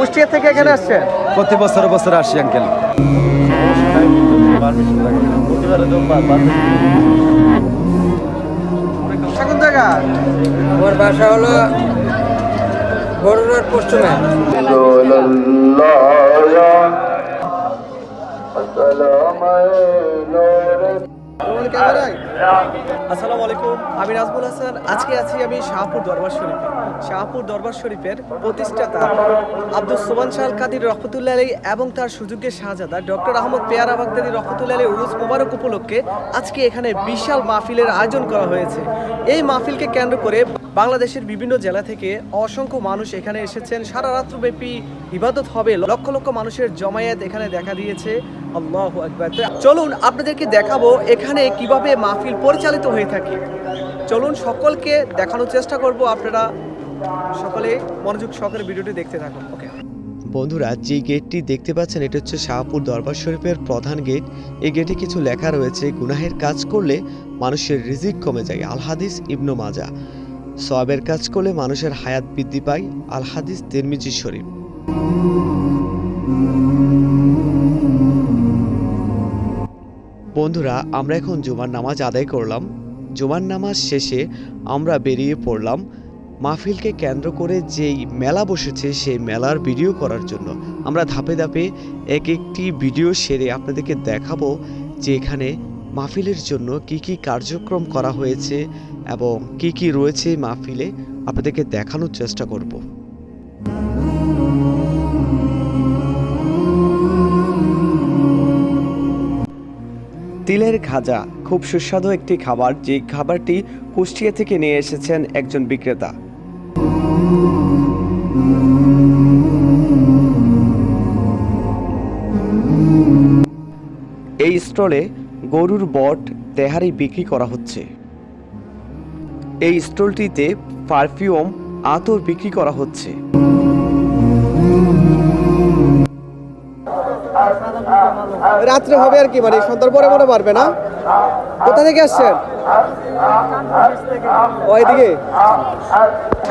কুষ্টিয়া থেকে এখানে আসছেন প্রতি বছর বছর আসি আঙ্কেল কোন জায়গা আমার বাসা হলো বড়ুয়ার পশ্চিমে। আসসালামু আলাইকুম, আমি নাজমুল হাসান। আজকে আছি আমি শাহপুর দরবার শরীফে। শাহপুর দরবার শরীফের প্রতিষ্ঠাতা আব্দুল সোমান শাহ কাদির রহমতুল্লাহ আলী এবং তার সুযোগ্যের শাহজাদা ডক্টর আহমদ পেয়ারা বাগদাদি রহমতুল্লাহ আলী উরুজ মুবারক উপলক্ষে আজকে এখানে বিশাল মাহফিলের আয়োজন করা হয়েছে। এই মাহফিলকে কেন্দ্র করে বাংলাদেশের বিভিন্ন জেলা থেকে অসংখ্য মানুষ এখানে এসেছেন। সারা রাত্রব্যাপী ইবাদত হবে। লক্ষ লক্ষ মানুষের জমায়েত এখানে দেখা দিয়েছে। আল্লাহু আকবার। তো চলুন, আপনাদেরকে দেখাবো এখানে কীভাবে মাহফিল পরিচালিত হয়ে থাকে। চলুন, সকলকে দেখানোর চেষ্টা করব আপনারা। সকলে মনোযোগ সহকারে ভিডিওটি দেখতে থাকুন। ওকে। বন্ধুরা, যে গেটটি দেখতে পাচ্ছেন, এটা হচ্ছে শাহপুর দরবার শরীফের প্রধান গেট। এই গেটে কিছু লেখা রয়েছে, গুনাহের কাজ করলে মানুষের রিজিক কমে যায়। আল হাদিস ইবনু মাজা। সবের কাজ করলে মানুষের হায়াত বৃদ্ধি পায়, আল হাদিস তিরমিজি শরীফ। বন্ধুরা, আমরা এখন জুমার নামাজ আদায় করলাম। জুমার নামাজ শেষে আমরা বেরিয়ে পড়লাম। মাহফিলকে কেন্দ্র করে যেই মেলা বসেছে, সেই মেলার ভিডিও করার জন্য। আমরা ধাপে ধাপে এক একটি ভিডিও সেরে আপনাদেরকে দেখাবো যে এখানে মাহফিলের জন্য কি কি কার্যক্রম করা হয়েছে এবং কি কি রয়েছে মাহফিলে, আপনাদেরকে দেখানোর চেষ্টা করব। তিলের খাজা খুব সুস্বাদু একটি খাবার, যে খাবারটি কুষ্টিয়া থেকে নিয়ে এসেছেন একজন বিক্রেতা। এই স্টলে গরুর বট তেহারি বিক্রি করা হচ্ছে। এই স্টলটিতে পারফিউম আতর বিক্রি করা হচ্ছে। রাত্রে হবে আর কি মানে সন্ধ্যার পরে মনে পারবে না? কোথা থেকে আসছেন? ওইদিকে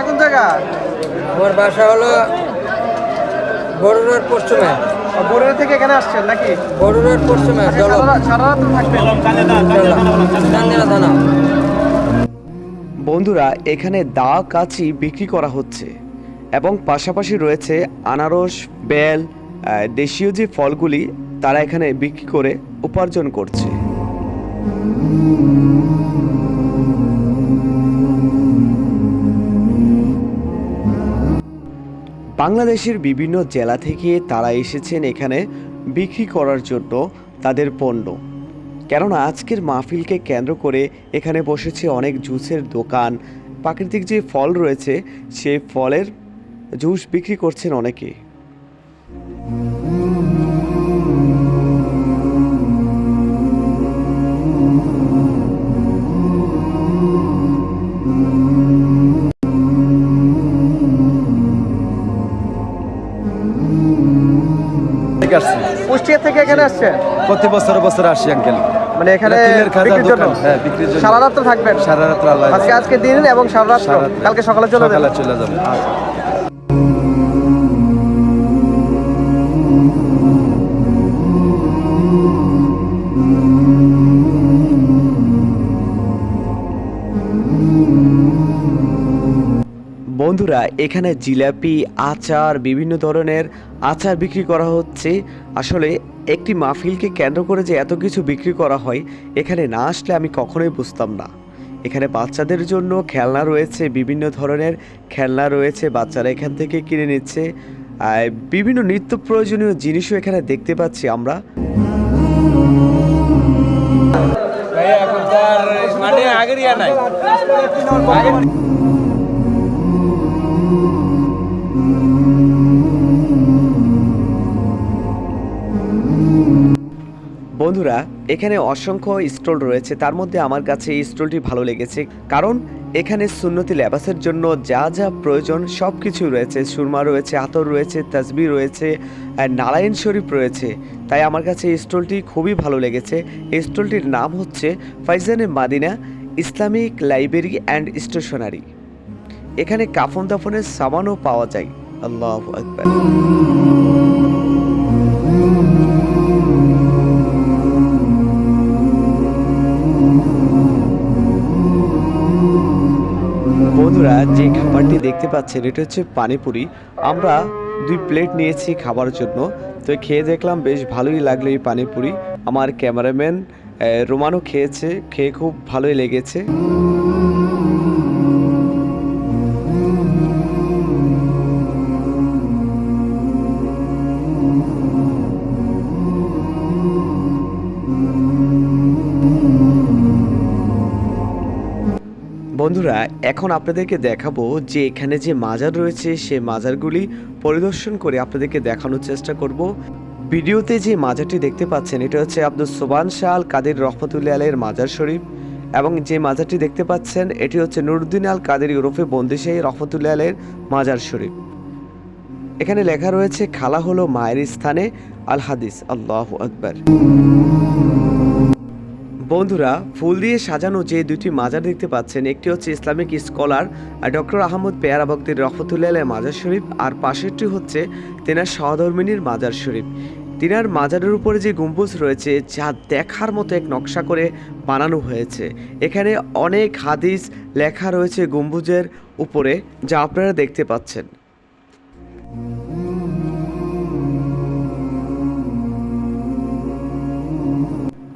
কোন জায়গা? আমার বাসা হলো বড়ুয়ার পশ্চিমে। বরুড়া থেকে এখানে আসছেন নাকি? পশ্চিমে জলম সারা রাত থাকবেন। চান্দিনা থানা বন্ধুরা এখানে দা কাচি বিক্রি করা হচ্ছে এবং পাশাপাশি রয়েছে আনারস বেল আহ, দেশীয় যে ফলগুলি তারা এখানে বিক্রি করে উপার্জন করছে। বাংলাদেশের বিভিন্ন জেলা থেকে তারা এসেছেন এখানে বিক্রি করার জন্য তাদের পণ্য। কেননা আজকের মাহফিলকে কেন্দ্র করে এখানে বসেছে অনেক জুসের দোকান। প্রাকৃতিক যে ফল রয়েছে, সে ফলের জুস বিক্রি করছেন অনেকে। কুষ্টিয়া থেকে এখানে আসছেন প্রতি বছর বছর আসি আঙ্কেল মানে এখানে বিক্রির জন্য? হ্যাঁ বিক্রির জন্য। সারা রাত থাকবেন? সারা রাত আল্লাহ আজকে আজকে দিন এবং সারা রাত কালকে সকালে চলে যাবেন চলে যাবে। বন্ধুরা, এখানে জিলাপি, আচার, বিভিন্ন ধরনের আচার বিক্রি করা হচ্ছে। আসলে একটি মাহফিলকে কেন্দ্র করে যে এত কিছু বিক্রি করা হয়, এখানে না আসলে আমি কখনোই বুঝতাম না। এখানে বাচ্চাদের জন্য খেলনা রয়েছে, বিভিন্ন ধরনের খেলনা রয়েছে, বাচ্চারা এখান থেকে কিনে নিচ্ছে। বিভিন্ন নিত্য প্রয়োজনীয় জিনিসও এখানে দেখতে পাচ্ছি আমরা। আগের নাই। বন্ধুরা, এখানে অসংখ্য স্টল রয়েছে। তার মধ্যে আমার কাছে এই স্টলটি ভালো লেগেছে। কারণ, এখানে সুন্নতি লেবাসের জন্য যা যা প্রয়োজন সব কিছু রয়েছে। সুরমা রয়েছে, আতর রয়েছে তাসবি রয়েছে নারায়ণ শরীফ রয়েছে। তাই আমার কাছে এই স্টলটি খুবই ভালো লেগেছে। এই স্টলটির নাম হচ্ছে Faizane Madina Islamic library and stationery. এখানে কাফন দাফনের সামানও পাওয়া যায়। আল্লাহ আকবার। যে খাবারটি দেখতে পাচ্ছেন, এটা হচ্ছে পানিপুরি। আমরা দুই প্লেট নিয়েছি খাবার জন্য। তো খেয়ে দেখলাম বেশ ভালোই লাগল এই পানিপুরি। আমার ক্যামেরাম্যান রোমানও খেয়েছে, খেয়ে খুব ভালোই লেগেছে। বন্ধুরা, এখন আপনাদেরকে দেখাবো যে এখানে যে মাজার রয়েছে সে মাজারগুলি পরিদর্শন করে আপনাদেরকে দেখানোর চেষ্টা করব। ভিডিওতে যে মাজারটি দেখতে পাচ্ছেন, এটা হচ্ছে আব্দুল সোবান শাহ আল কাদের রহমতুল্লাহ আলের মাজার শরীফ। এবং যে মাজারটি দেখতে পাচ্ছেন, এটি হচ্ছে নুরুদ্দিন আল কাদের ইউরোপে বন্দিশাহী রহমতুল্লাহ আলের মাজার শরীফ। এখানে লেখা রয়েছে, খালা হলো মায়ের স্থানে আল হাদিস। আল্লাহ আকবার। বন্ধুরা, ফুল দিয়ে সাজানো যে দুটি মাজার দেখতে পাচ্ছেন, একটি হচ্ছে ইসলামিক স্কলার ডক্টর আহমদ পেয়ারা বক্তের রহমতুল্লাহ মাজার শরীফ, আর পাশেরটি হচ্ছে তেনার সহধর্মিনীর মাজার শরীফ। তিনার মাজারের উপরে যে গম্বুজ রয়েছে, যা দেখার মতো এক নকশা করে বানানো হয়েছে। এখানে অনেক হাদিস লেখা রয়েছে গম্বুজের উপরে, যা আপনারা দেখতে পাচ্ছেন।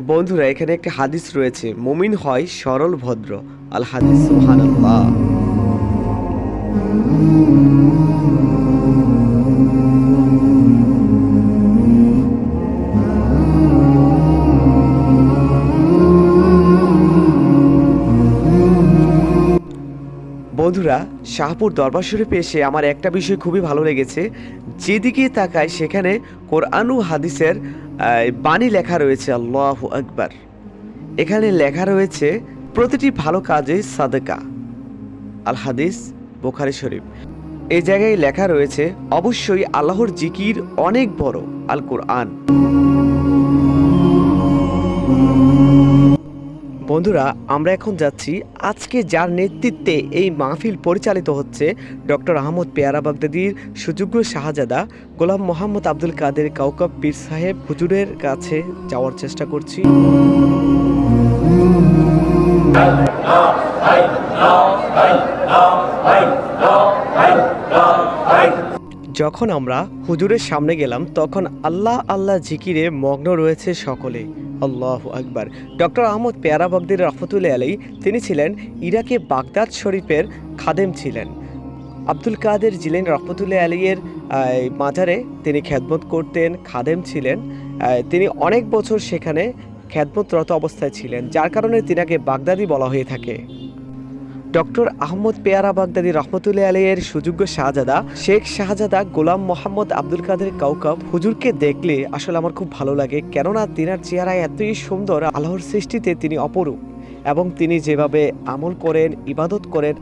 বন্ধুরা এখানে একটি হাদিস রয়েছে। মুমিন হয় সরল ভদ্র। আল হাদিস বন্ধুরা, শাহপুর দরবার শরীফে এসে আমার একটা বিষয় খুবই ভালো লেগেছে। যেদিকে তাকায় সেখানে কোরআনু হাদিসের বাণী লেখা রয়েছে, আল্লাহ আকবার। এখানে লেখা রয়েছে, প্রতিটি ভালো কাজে সাদেকা। আল হাদিস, বোখারি শরীফ। এই জায়গায় লেখা রয়েছে, অবশ্যই আল্লাহর জিকির অনেক বড় আল কোরআন। বন্ধুরা, আমরা এখন যাচ্ছি। আজকে যার নেতৃত্বে এই মাহফিল পরিচালিত হচ্ছে ডক্টর আহমদ পেয়ারা বাগদাদির, সুযোগ্য শাহজাদা, গোলাম মোহাম্মদ আব্দুল কাদের কাউকাব পীর সাহেব হুজুরের কাছে যাওয়ার চেষ্টা করছি। যখন আমরা হুজুরের সামনে গেলাম, তখন আল্লাহ আল্লাহ জিকিরে মগ্ন রয়েছে সকলে। আল্লাহ আকবার। ডক্টর আহমদ পেয়ারা বগদির রহমতুল্লাহ আলী তিনি ছিলেন ইরাকে বাগদাদ শরীফের খাদেম ছিলেন। আব্দুল কাদের জিলেন রহমতুল্লাহ আলীয়ের মাজারে তিনি খ্যাদমত করতেন, খাদেম ছিলেন। তিনি অনেক বছর সেখানে খ্যাদমতরত অবস্থায় ছিলেন, যার কারণে তিনাকে বাগদাদি বলা হয়ে থাকে। ডক্টর আহমদ পেয়ারা বাগদাদি রহমতুল্লাহ আলীর সুযোগ্য শাহজাদা, শেখ শাহজাদা গোলাম মোহাম্মদ আব্দুল কাদের কাউকাব হুজুরকে দেখলে আসলে আমার খুব ভালো লাগে কেননা তিনার চেহারা এতই সুন্দর আল্লাহর সৃষ্টিতে তিনি অপরূপ এবং তিনি যেভাবে আমল করেন, ইবাদত করেন,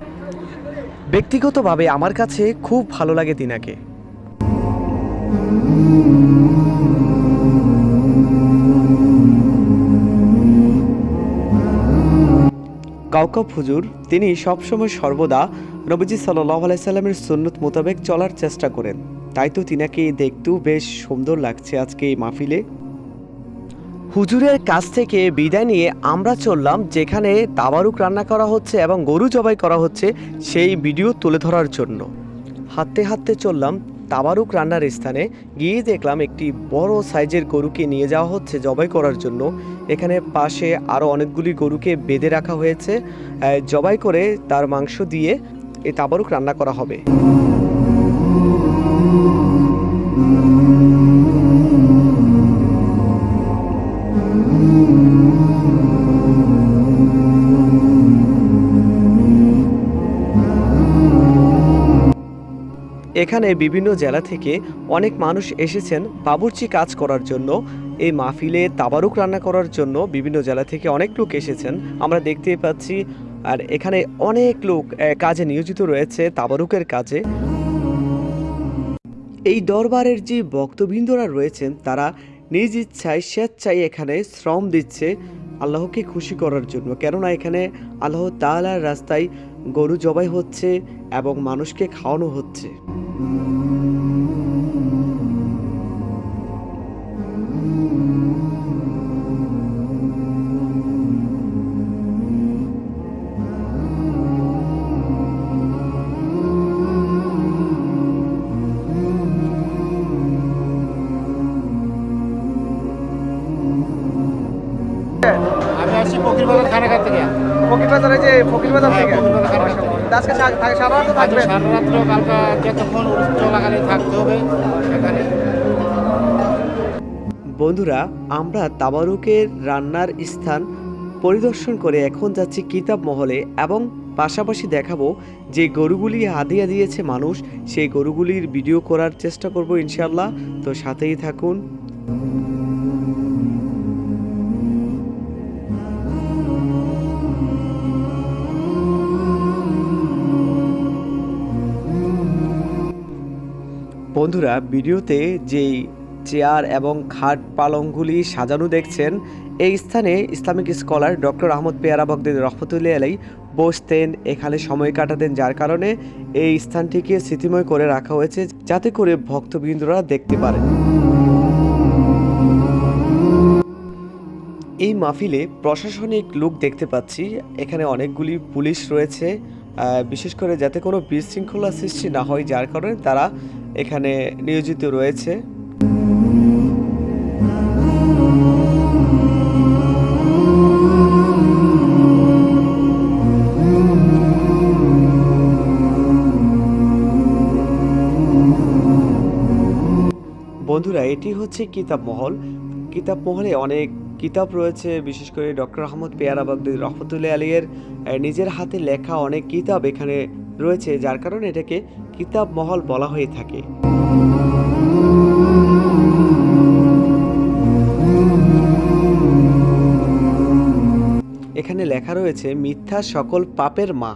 ব্যক্তিগতভাবে আমার কাছে খুব ভালো লাগে তিনাকে। কাউকাব হুজুর, তিনি সবসময় সর্বদা নবীজি সাল্লাহ আলাইসাল্লামের সুন্নত মোতাবেক চলার চেষ্টা করেন। তাই তো তিনাকে দেখতেও বেশ সুন্দর লাগছে আজকে এই মাহফিলে। হুজুরের কাছ থেকে বিদায় নিয়ে আমরা চললাম, যেখানে তাবারুক রান্না করা হচ্ছে এবং গরু জবাই করা হচ্ছে সেই ভিডিও তুলে ধরার জন্য। হাঁটতে হাঁটতে চললাম তাবারুক রান্নার স্থানে গিয়ে দেখলাম একটি বড় সাইজের গরুকে নিয়ে যাওয়া হচ্ছে জবাই করার জন্য। এখানে পাশে আরও অনেকগুলি গরুকে বেঁধে রাখা হয়েছে। জবাই করে তার মাংস দিয়ে এই তাবারুক রান্না করা হবে। এখানে বিভিন্ন জেলা থেকে অনেক মানুষ এসেছেন বাবুর্চি কাজ করার জন্য। এই মাহফিলে তাবারুক রান্না করার জন্য বিভিন্ন জেলা থেকে অনেক লোক এসেছেন। আমরা দেখতে পাচ্ছি, আর এখানে অনেক লোক কাজে নিয়োজিত রয়েছে তাবারুকের কাজে। এই দরবারের যে ভক্তবৃন্দরা রয়েছেন, তারা নিজ ইচ্ছায়, স্বেচ্ছায় এখানে শ্রম দিচ্ছে আল্লাহকে খুশি করার জন্য। কেননা এখানে আল্লাহ তাআলার রাস্তায় গরু জবাই হচ্ছে এবং মানুষকে খাওয়ানো হচ্ছে। আজকে সা- থাকে সারা রাত থাকবে। সারা রাত্র কালকা যতক্ষণ চলাকালে থাকতে হবে এখানে বন্ধুরা আমরা তাবারুকের রান্নার স্থান পরিদর্শন করে এখন যাচ্ছি কিতাব মহলে এবং পাশাপাশি দেখাবো যে গরুগুলি হাদিয়া দিয়েছে মানুষ সেই গরুগুলির ভিডিও করার চেষ্টা করব ইনশাল্লাহ তো সাথেই থাকুন। বন্ধুরা, ভিডিওতে যেই চেয়ার এবং খাট পালংগুলি সাজানো দেখছেন, এই স্থানে ইসলামিক স্কলার ডক্টর আহমদ পেয়ারা বগদিন রহমতুল্লাহ আলাই বসতেন, এখানে সময় কাটাতেন, যার কারণে এই স্থানটিকে স্মৃতিময় করে রাখা হয়েছে, যাতে করে ভক্তবৃন্দরা দেখতে পারেন। এই মাহফিলে প্রশাসনিক লোক দেখতে পাচ্ছি, এখানে অনেকগুলি পুলিশ রয়েছে বিশেষ করে যাতে কোনো বিশৃঙ্খলা সৃষ্টি না হয় যার কারণে তারা এখানে নিয়োজিত রয়েছে। বন্ধুরা এটি হচ্ছে কিতাব মহল। কিতাব মহলে অনেক কিতাব রয়েছে বিশেষ করে ডক্টর আহমদ পেয়ারা বাগদি রহমতুল্লাহ আহ, নিজের হাতে লেখা অনেক কিতাব এখানে রয়েছে, যার কারণে এটাকে কিতাব মহল বলা হয়ে থাকে। এখানে লেখা রয়েছে, মিথ্যা সকল পাপের মা।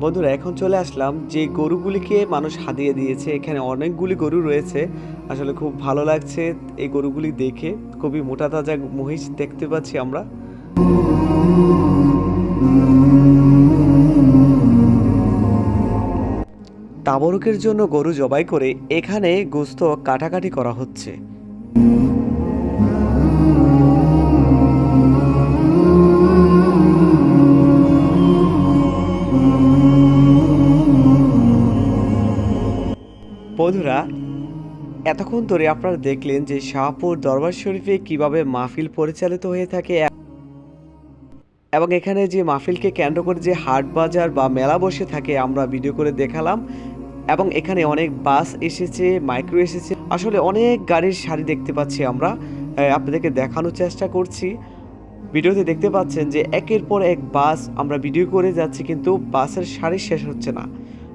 বন্ধুরা, এখন চলে আসলাম, যে গরুগুলিকে মানুষ হাদিয়ে দিয়েছে, এখানে অনেকগুলি গরু রয়েছে। আসলে খুব ভালো লাগছে এই গরুগুলি দেখে, খুবই মোটা তাজা মহিষ দেখতে পাচ্ছি আমরা। তাবরুকের জন্য গরু জবাই করে এখানে গোস্ত কাটাকাটি করা হচ্ছে। বন্ধুরা, এতক্ষণ ধরে আপনারা দেখলেন যে শাহপুর দরবার শরীফে কীভাবে মাহফিল পরিচালিত হয়ে থাকে এবং এখানে যে মাহফিলকে কেন্দ্র করে যে হাট বাজার বা মেলা বসে থাকে আমরা ভিডিও করে দেখালাম। এবং এখানে অনেক বাস এসেছে মাইক্রো এসেছে। আসলে অনেক গাড়ির সারি দেখতে পাচ্ছি আমরা। আপনাদেরকে দেখানোর চেষ্টা করছি। ভিডিওতে দেখতে পাচ্ছেন যে একের পর এক বাস আমরা ভিডিও করে যাচ্ছি, কিন্তু বাসের সারি শেষ হচ্ছে না।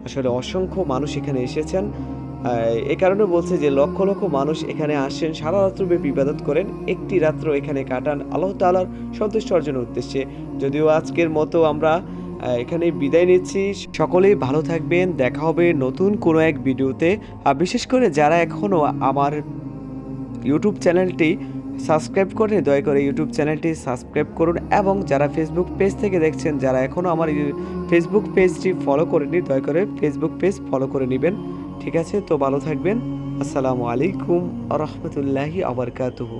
আসলে অসংখ্য মানুষ এখানে এসেছেন। এ কারণে বলছে যে লক্ষ লক্ষ মানুষ এখানে আসেন, সারা রাত্রব্যাপী ইবাদত করেন, একটি রাত্র এখানে কাটান। আল্লাহ তাআলার সন্তুষ্ট অর্জনের উদ্দেশ্যে। যদিও আজকের মতো আমরা এখানে বিদায় নিচ্ছি। সকলেই ভালো থাকবেন। দেখা হবে নতুন কোনো এক ভিডিওতে। আর বিশেষ করে যারা এখনও আমার ইউটিউব চ্যানেলটি সাবস্ক্রাইব করেন দয়া করে ইউটিউব চ্যানেলটি সাবস্ক্রাইব করুন। এবং যারা ফেসবুক পেজ থেকে দেখছেন, যারা এখনও আমার ফেসবুক পেজটি ফলো করেনি দয়া করে ফেসবুক পেজ ফলো করে নেবেন। ঠিক আছে? তো ভালো থাকবেন। আসসালামু আলাইকুম রহমতুল্লাহি আবরকাতুহু